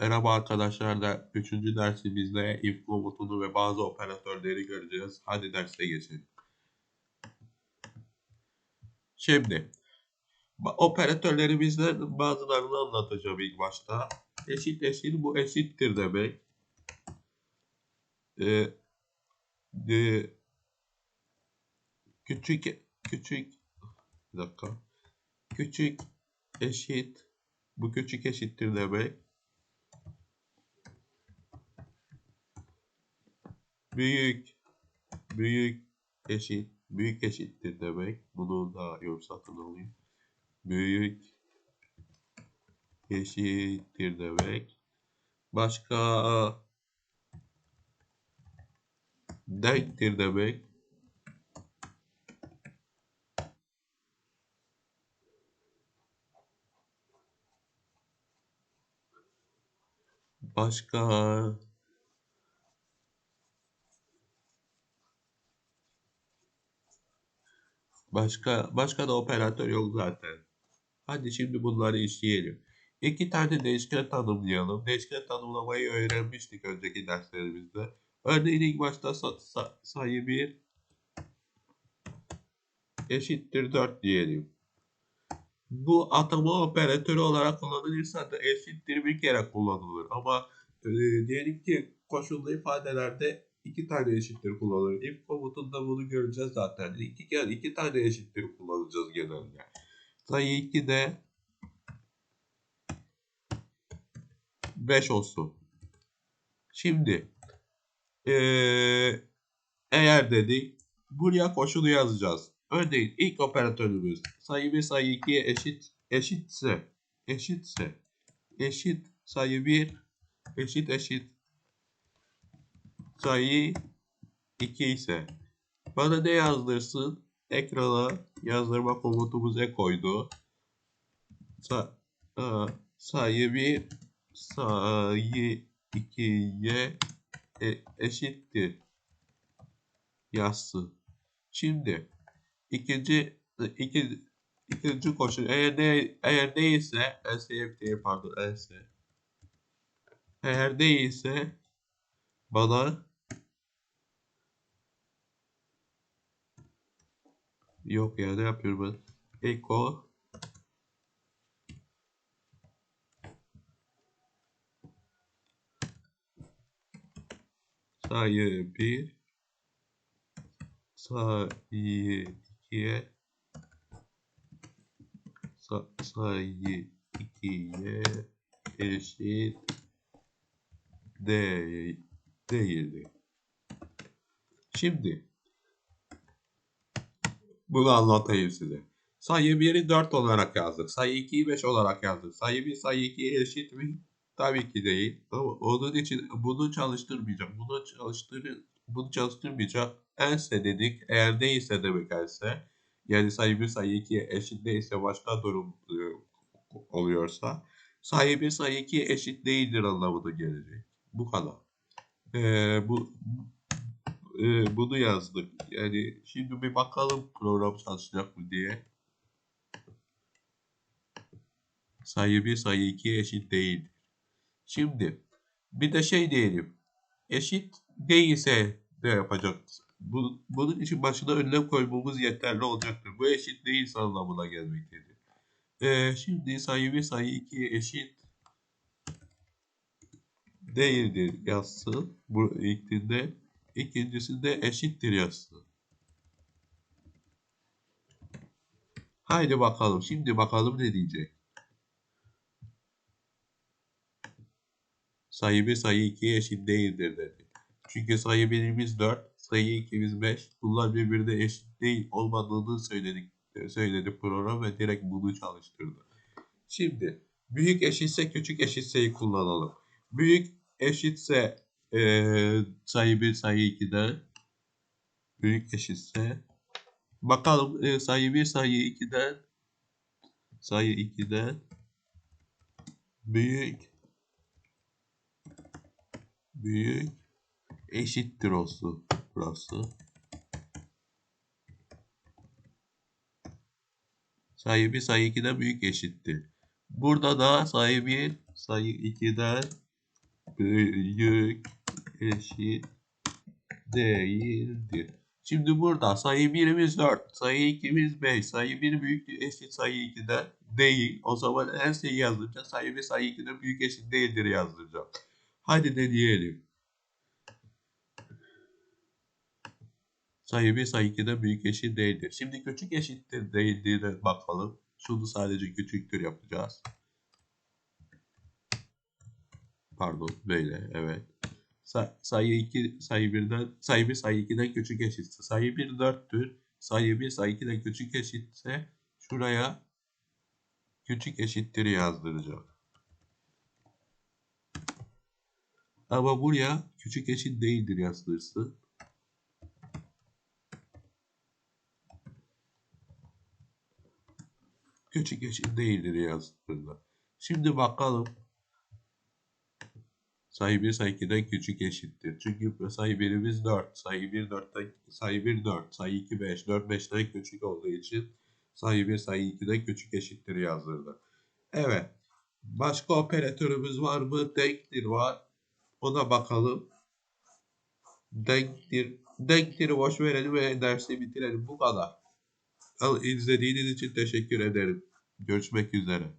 Merhaba arkadaşlar da 3. dersimizde if komutunu ve bazı operatörleri göreceğiz. Hadi derse geçelim. Şimdi operatörlerimizden bazılarını anlatacağım ilk başta. Eşit eşit bu eşittir demek. Ee, e, küçük küçük bir dakika. Küçük eşit bu küçük eşittir demek. Büyük büyük eşit büyük eşittir demek. Bunu da yumuşatın alayım. Büyük eşittir demek. Başka denktir demek. Başka başka başka da operatör yok zaten. Hadi şimdi bunları işleyelim. İki tane değişken tanımlayalım. Değişken tanımlamayı öğrenmiştik önceki derslerimizde. Örneğin ilk başta sa- sa- sayı 1 eşittir 4 diyelim. Bu atama operatörü olarak kullanılırsa da eşittir bir kere kullanılır. Ama e, diyelim ki koşullu ifadelerde iki tane eşittir kullanılır. If komutunda bunu göreceğiz zaten. İki kere iki tane eşittir kullanacağız genelde. Sayı 2 de 5 olsun. Şimdi eee, eğer dedik buraya koşulu yazacağız. Örneğin ilk operatörümüz sayı 1 sayı 2'ye eşit eşitse eşitse eşit sayı 1 eşit eşit sayı 2 ise bana ne yazdırsın? Ekrana yazdırma komutumuz e koydu. Sa aa, sayı 1 sayı 2'ye e- eşittir yazsın. Şimdi ikinci iki, ikinci koşul eğer ne eğer değilse SFT pardon S eğer değilse bana yok ya ne yapıyorum ben? Eko. Sayı 1 sayı 2'ye sa sayı 2'ye eşit de değildi. Şimdi bunu anlatayım size. Sayı 1'i 4 olarak yazdık. Sayı 2'yi 5 olarak yazdık. Sayı 1 sayı 2'ye eşit mi? Tabii ki değil. Onun için bunu çalıştırmayacağım. Bunu çalıştır bunu çalıştırmayacağım. Else dedik. Eğer değilse demek else. Yani sayı 1 sayı 2'ye eşit değilse başka durum e, oluyorsa sayı 1 sayı 2'ye eşit değildir anlamına gelecek. Bu kadar. Ee, bu e, bunu yazdık. Yani şimdi bir bakalım program çalışacak mı diye. Sayı 1 sayı 2'ye eşit değildir. Şimdi bir de şey diyelim. Eşit değilse ne yapacağız? Bu, bunun için başına önlem koymamız yeterli olacaktır. Bu eşit değilse anlamına gelmektedir. Ee, şimdi sayı 1 sayı 2'ye eşit değildir yazsın. Bu ilkinde. İkincisinde eşittir yazsın. Haydi bakalım. Şimdi bakalım ne diyecek. Sayı 1 sayı 2'ye eşit değildir dedi. Çünkü sayı 1'imiz 4, sayı 2'miz 5. Bunlar birbirine eşit değil olmadığını söyledik, söyledi program ve direkt bunu çalıştırdı. Şimdi büyük eşitse küçük eşitseyi kullanalım. Büyük eşitse eee sayı 1 sayı 2'den büyük eşitse bakalım eee, sayı 1 sayı 2'den sayı 2'den büyük büyük eşittir olsun burası. Sayı 1 sayı 2'den büyük eşittir. Burada da sayı 1 sayı 2'den büyük eşit değildir. Şimdi burada sayı 1'imiz 4, sayı 2'miz 5, sayı 1 büyük eşit sayı 2'de değil. O zaman her şeyi yazdıracağız. Sayı 1 sayı 2'de büyük eşit değildir yazdıracağım. Hadi deneyelim. Sayı 1 sayı 2'de büyük eşit değildir. Şimdi küçük eşittir değildir bakalım. Şunu sadece küçüktür yapacağız. Pardon böyle evet. Sa- sayı 2 sayı 1'den sayı 1 sayı 2'den küçük eşitse sayı 1 4'tür. Sayı 1 sayı 2'den küçük eşitse şuraya küçük eşittir yazdıracağım. Ama buraya küçük eşit değildir yazdırsın. Küçük eşit değildir yazdığında. Şimdi bakalım. Sayı 1 sayı 2'den küçük eşittir. Çünkü sayı 1'imiz 4. Sayı 1 4'ten sayı 1 4. Sayı 2 5. 4 5'ten küçük olduğu için sayı 1 sayı 2'den küçük eşittir yazdırdı. Evet. Başka operatörümüz var mı? Denktir var. Ona bakalım. Denktir. Denktir'i boş verelim ve dersi bitirelim. Bu kadar. İzlediğiniz için teşekkür ederim. Görüşmek üzere.